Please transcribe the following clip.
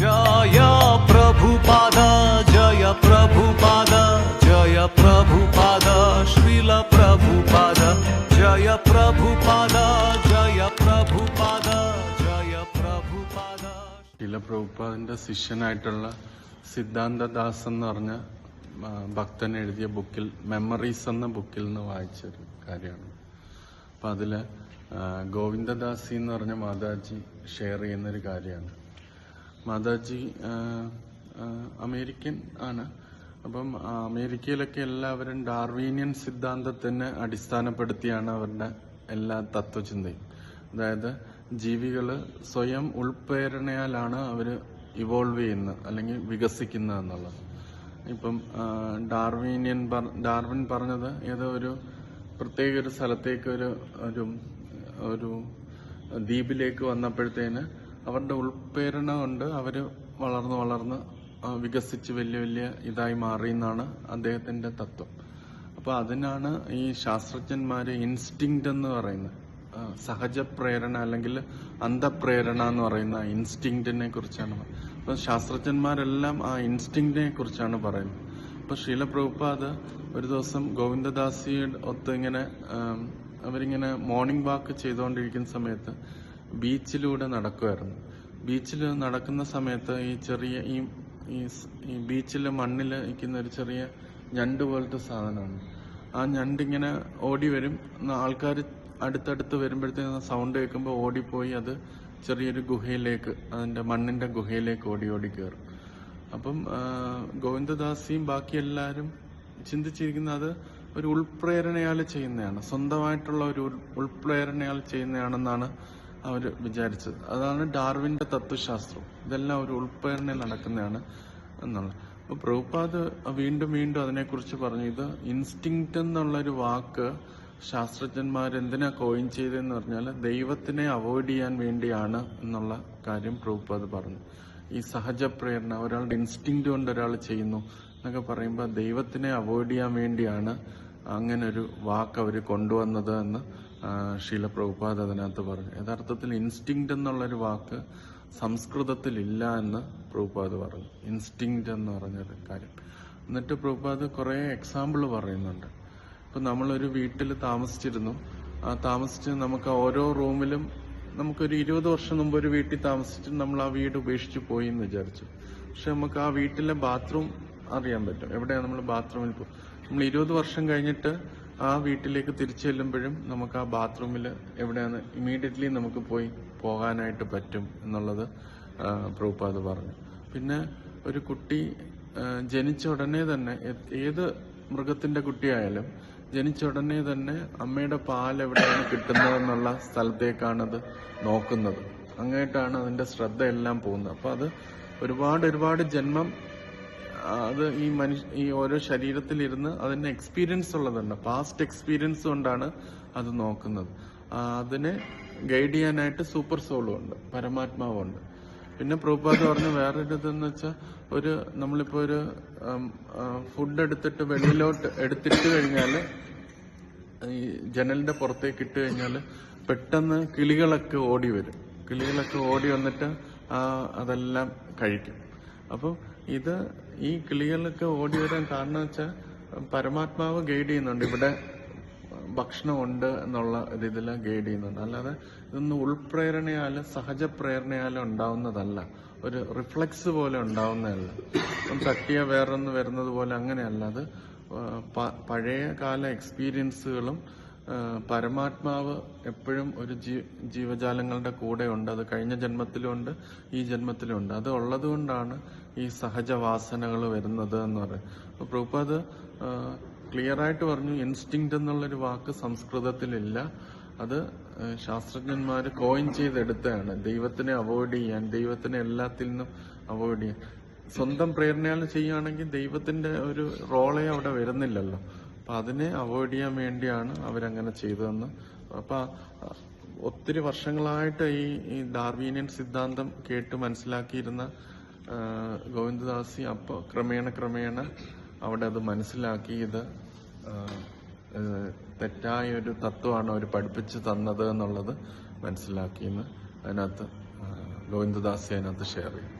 ജയ പ്രഭുപാദ ജയ പ്രഭുപാദ ജയ പ്രഭുപാദ പ്രഭുപാദ ജയ പ്രഭുപാദ ജയ പ്രഭുപാദ ജയ പ്രഭുപാദ ശിഷ്യനായിട്ടുള്ള സിദ്ധാന്തദാസ് എന്ന് പറഞ്ഞ ഭക്തൻ എഴുതിയ ബുക്കിൽ മെമ്മറീസ് എന്ന ബുക്കിൽ നിന്ന് വായിച്ചൊരു കാര്യമാണ്. അപ്പൊ അതിൽ ഗോവിന്ദദാസി എന്ന് പറഞ്ഞ മാതാജി ഷെയർ ചെയ്യുന്നൊരു കാര്യമാണ്. മാതാജി അമേരിക്കൻ ആണ്. അപ്പം അമേരിക്കയിലൊക്കെ എല്ലാവരും ഡാർവീനിയൻ സിദ്ധാന്തത്തിന് അടിസ്ഥാനപ്പെടുത്തിയാണ് അവരുടെ എല്ലാ തത്വചിന്തയും. അതായത് ജീവികൾ സ്വയം ഉൾപ്രേരണയാലാണ് അവർ ഇവോൾവ് ചെയ്യുന്നത് അല്ലെങ്കിൽ വികസിക്കുന്നത് എന്നുള്ളത്. ഇപ്പം ഡാർവീനിയൻ ഡാർവിൻ പറഞ്ഞത് ഏതോ ഒരു പ്രത്യേക ഒരു സ്ഥലത്തേക്ക് ഒരു ഒരു ദ്വീപിലേക്ക് വന്നപ്പോഴത്തേന് അവരുടെ ഉൾപ്രേരണ കൊണ്ട് അവർ വളർന്ന് വളർന്ന് വികസിച്ച് വലിയ വലിയ ഇതായി മാറി എന്നാണ് അദ്ദേഹത്തിന്റെ തത്വം. അപ്പൊ അതിനാണ് ഈ ശാസ്ത്രജ്ഞന്മാര് ഇൻസ്റ്റിങ്ക്റ്റ് എന്ന് പറയുന്നത്. സഹജ പ്രേരണ അല്ലെങ്കിൽ അന്ധപ്രേരണ എന്ന് പറയുന്ന ഇൻസ്റ്റിങ്ക്റ്റിനെ കുറിച്ചാണ് അപ്പൊ ശാസ്ത്രജ്ഞന്മാരെല്ലാം ആ ഇൻസ്റ്റിങ്ക്റ്റിനെ കുറിച്ചാണ് പറയുന്നത്. അപ്പൊ ശീല പ്രഭുപാദ് ഒരു ദിവസം ഗോവിന്ദദാസിയുടെ ഒത്ത് ഇങ്ങനെ അവരിങ്ങനെ മോർണിംഗ് വാക്ക് ചെയ്തുകൊണ്ടിരിക്കുന്ന സമയത്ത് ബീച്ചിലൂടെ നടക്കുമായിരുന്നു ബീച്ചിൽ നടക്കുന്ന സമയത്ത് ഈ ചെറിയ ഈ ഈ ബീച്ചിൽ മണ്ണിൽ നിൽക്കുന്ന ഒരു ചെറിയ ഞണ്ട് പോലത്തെ സാധനമാണ്. ആ ഞണ്ട് ഇങ്ങനെ ഓടി വരും. ആൾക്കാർ അടുത്തടുത്ത് വരുമ്പോഴത്തേക്കും സൗണ്ട് കേൾക്കുമ്പോൾ ഓടിപ്പോയി അത് ചെറിയൊരു ഗുഹയിലേക്ക് അതിന്റെ മണ്ണിന്റെ ഗുഹയിലേക്ക് ഓടി ഓടി കയറും. അപ്പം ഗോവിന്ദദാസും ഗോവിന്ദദാസിയും ബാക്കി എല്ലാവരും ചിന്തിച്ചിരിക്കുന്നത് ഒരു ഉൾപ്രേരണയാൽ ചെയ്യുന്നതാണ്. സ്വന്തമായിട്ടുള്ള ഒരു ഉൾപ്രേരണയാൽ ചെയ്യുന്നതാണെന്നാണ് അവർ വിചാരിച്ചത്. അതാണ് ഡാർവിന്റെ തത്വശാസ്ത്രം. ഇതെല്ലാം ഒരു ഉൾപ്രേരണയിൽ നടക്കുന്നതാണ് എന്നുള്ളത്. അപ്പോൾ പ്രഭുപാദ് വീണ്ടും വീണ്ടും അതിനെക്കുറിച്ച് പറഞ്ഞു ഇത് ഇൻസ്റ്റിങ്ക്റ്റ് എന്നുള്ള ഒരു വാക്ക് ശാസ്ത്രജ്ഞന്മാർ എന്തിനാ കോയിൻ ചെയ്തതെന്ന് പറഞ്ഞാൽ ദൈവത്തിനെ അവോയ്ഡ് ചെയ്യാൻ വേണ്ടിയാണ് എന്നുള്ള കാര്യം പ്രഭുപാദ് പറഞ്ഞു. ഈ സഹജ പ്രേരണ ഒരാളുടെ ഇൻസ്റ്റിങ്ക്റ്റ് കൊണ്ട് ഒരാൾ ചെയ്യുന്നു എന്നൊക്കെ പറയുമ്പോൾ ദൈവത്തിനെ അവോയ്ഡ് ചെയ്യാൻ വേണ്ടിയാണ് അങ്ങനെ ഒരു വാക്ക് അവർ കൊണ്ടുവന്നത് എന്ന് ശീല പ്രഭുപാദ് അതിനകത്ത് പറഞ്ഞു. യഥാർത്ഥത്തിൽ ഇൻസ്റ്റിങ്ക്റ്റ് എന്നുള്ളൊരു വാക്ക് സംസ്കൃതത്തിൽ ഇല്ല എന്ന് പ്രഭുപാദ് പറഞ്ഞു. ഇൻസ്റ്റിങ്ക്റ്റ് എന്ന് പറഞ്ഞൊരു കാര്യം. എന്നിട്ട് പ്രഭുപാദ് കുറേ എക്സാമ്പിൾ പറയുന്നുണ്ട്. ഇപ്പൊ നമ്മളൊരു വീട്ടിൽ താമസിച്ചിരുന്നു. ആ താമസിച്ച് നമുക്ക് ഓരോ റൂമിലും നമുക്കൊരു ഇരുപത് വർഷം മുമ്പ് ഒരു വീട്ടിൽ താമസിച്ചിട്ട് നമ്മൾ ആ വീട് ഉപേക്ഷിച്ച് പോയി എന്ന് വിചാരിച്ചു. പക്ഷെ നമുക്ക് ആ വീട്ടിലെ ബാത്റൂം അറിയാൻ പറ്റും. എവിടെയാണ് നമ്മൾ ബാത്റൂമിൽ പോകും നമ്മൾ ഇരുപത് വർഷം കഴിഞ്ഞിട്ട് ആ വീട്ടിലേക്ക് തിരിച്ചു ചെല്ലുമ്പോഴും നമുക്ക് ആ ബാത്റൂമിൽ എവിടെയാണ് ഇമീഡിയറ്റ്ലി നമുക്ക് പോയി പോകാനായിട്ട് പറ്റും എന്നുള്ളത് ആ, പ്രഭുപാദ് പറഞ്ഞു. പിന്നെ ഒരു കുട്ടി ജനിച്ച ഉടനെ തന്നെ ഏത് മൃഗത്തിന്റെ കുട്ടിയായാലും ജനിച്ച ഉടനെ തന്നെ അമ്മയുടെ പാൽ എവിടെയാണ് കിട്ടുന്നതെന്നുള്ള സ്ഥലത്തേക്കാണത് നോക്കുന്നത്. അങ്ങോട്ടാണ് അതിന്റെ ശ്രദ്ധ എല്ലാം പോകുന്നത്. അപ്പൊ അത് ഒരുപാട് ഒരുപാട് ജന്മം അത് ഈ മനുഷ്യ ഈ ഓരോ ശരീരത്തിലിരുന്ന് അതിന് എക്സ്പീരിയൻസ് ഉള്ളതുണ്ട്. പാസ്റ്റ് എക്സ്പീരിയൻസ് കൊണ്ടാണ് അത് നോക്കുന്നത്. അതിനെ ഗൈഡ് ചെയ്യാനായിട്ട് സൂപ്പർ സോളും ഉണ്ട് പരമാത്മാവും ഉണ്ട് പിന്നെ പ്രൂപ്പാത് പറഞ്ഞ വേറൊരു ഇതെന്ന് വെച്ചാൽ ഒരു നമ്മളിപ്പോ ഒരു ഫുഡ് എടുത്തിട്ട് വെളിയിലോട്ട് എടുത്തിട്ട് കഴിഞ്ഞാൽ ഈ ജനലിന്റെ പുറത്തേക്ക് ഇട്ട് കഴിഞ്ഞാൽ പെട്ടെന്ന് കിളികളൊക്കെ ഓടി വരും. കിളികളൊക്കെ ഓടി വന്നിട്ട് അതെല്ലാം കഴിക്കും. അപ്പോൾ ഇത് ഈ കിളികളൊക്കെ ഓടി വരാൻ കാരണം വെച്ചാൽ പരമാത്മാവ് ഗൈഡ് ചെയ്യുന്നുണ്ട്. ഇവിടെ ഭക്ഷണമുണ്ട് എന്നുള്ള രീതിയിൽ ഗൈഡ് ചെയ്യുന്നുണ്ട്. അല്ലാതെ ഇതൊന്നും ഉൾപ്രേരണയാലും സഹജ പ്രേരണയാലും ഉണ്ടാവുന്നതല്ല. ഒരു റിഫ്ലക്സ് പോലെ ഉണ്ടാവുന്നതല്ല. തട്ടിയ വേറൊന്ന് വരുന്നത് പോലെ അങ്ങനെയല്ല. അത് പഴയ കാല എക്സ്പീരിയൻസുകളും പരമാത്മാവ് എപ്പോഴും ഒരു ജീവജാലങ്ങളുടെ കൂടെ ഉണ്ട് അത് കഴിഞ്ഞ ജന്മത്തിലുണ്ട് ഈ ജന്മത്തിലുണ്ട്. അത് ഉള്ളതുകൊണ്ടാണ് ഈ സഹജവാസനകൾ വരുന്നത് എന്ന് പറയുന്നത്. അപ്പൊ അത് ക്ലിയർ ആയിട്ട് പറഞ്ഞു ഇൻസ്റ്റിങ്ക്റ്റ് എന്നുള്ളൊരു വാക്ക് സംസ്കൃതത്തിലില്ല. അത് ശാസ്ത്രജ്ഞന്മാർ കോയിൻ ചെയ്തെടുത്തതാണ്. ദൈവത്തിനെ അവോയ്ഡ് ചെയ്യാൻ ദൈവത്തിനെ എല്ലാത്തിൽ നിന്നും അവോയ്ഡ് ചെയ്യാൻ. സ്വന്തം പ്രേരണയാൽ ചെയ്യുകയാണെങ്കിൽ ദൈവത്തിന്റെ ഒരു റോളേ അവിടെ വരുന്നില്ലല്ലോ. അപ്പൊ അതിനെ അവോയ്ഡ് ചെയ്യാൻ വേണ്ടിയാണ് അവരങ്ങനെ ചെയ്തതെന്ന്. അപ്പൊ ഒത്തിരി വർഷങ്ങളായിട്ട് ഈ ഡാർവീനിയൻ സിദ്ധാന്തം കേട്ട് മനസ്സിലാക്കിയിരുന്ന ഗോവിന്ദദാസി അപ്പോൾ ക്രമേണ ക്രമേണ അവിടെ അത് മനസ്സിലാക്കി ഇത് തെറ്റായ ഒരു തത്വമാണ് അവർ പഠിപ്പിച്ചു തന്നത് എന്നുള്ളത് മനസ്സിലാക്കിയെന്ന് അതിനകത്ത് ഗോവിന്ദദാസി അതിനകത്ത് ഷെയർ ചെയ്യും